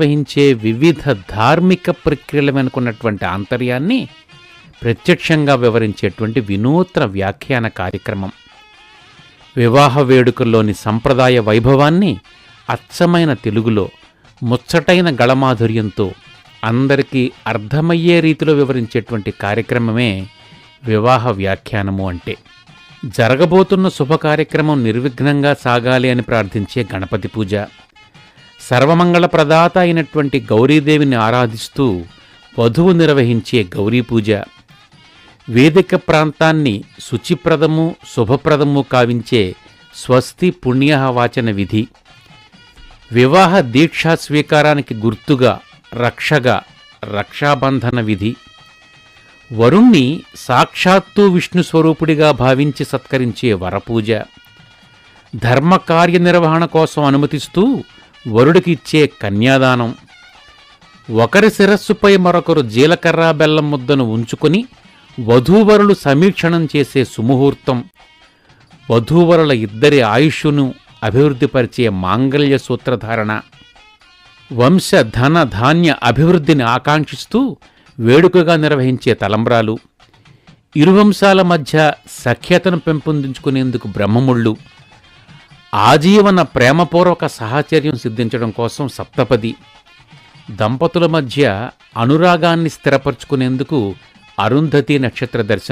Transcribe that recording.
నిర్వహించే వివిధ ధార్మిక ప్రక్రియల వెనుకున్నటువంటి ఆంతర్యాన్ని ప్రత్యక్షంగా వివరించేటువంటి వినూత్న వ్యాఖ్యాన కార్యక్రమం. వివాహ వేడుకల్లోని సంప్రదాయ వైభవాన్ని అచ్చమైన తెలుగులో ముచ్చటైన గళమాధుర్యంతో అందరికీ అర్థమయ్యే రీతిలో వివరించేటువంటి కార్యక్రమమే వివాహ వ్యాఖ్యానము అంటే. జరగబోతున్న శుభ కార్యక్రమం నిర్విఘ్నంగా సాగాలి అని ప్రార్థించే గణపతి పూజ. సర్వమంగళ ప్రదాత అయినటువంటి గౌరీదేవిని ఆరాధిస్తూ వధువు నిర్వహించే గౌరీ పూజ. వేదిక ప్రాంతాన్ని శుచిప్రదము శుభప్రదము కావించే స్వస్తి పుణ్యవాచన విధి. వివాహ దీక్షా స్వీకారానికి గుర్తుగా రక్షగా రక్షాబంధన విధి. వరుణ్ణి సాక్షాత్తు విష్ణు స్వరూపుడిగా భావించి సత్కరించే వరపూజ. ధర్మకార్య నిర్వహణ కోసం అనుమతిస్తూ వరుడికి ఇచ్చే కన్యాదానం. ఒకరి శిరస్సుపై మరొకరు జీలకర్ర బెల్లం ముద్దను ఉంచుకొని వధూవరులు సమీక్షణం చేసే సుముహూర్తం. వధూవరుల ఇద్దరి ఆయుష్ను అభివృద్ధిపరిచే మాంగళ్య సూత్రధారణ. వంశ ధన ధాన్య అభివృద్ధిని ఆకాంక్షిస్తూ వేడుకగా నిర్వహించే తలంబ్రాలు. ఇరువంశాల మధ్య సఖ్యతను పెంపొందించుకునేందుకు బ్రహ్మముళ్ళు. ఆజీవన ప్రేమపూర్వక సాహచర్యం సిద్ధించడం కోసం సప్తపది. దంపతుల మధ్య అనురాగాన్ని స్థిరపరుచుకునేందుకు అరుంధతి నక్షత్ర దర్శనం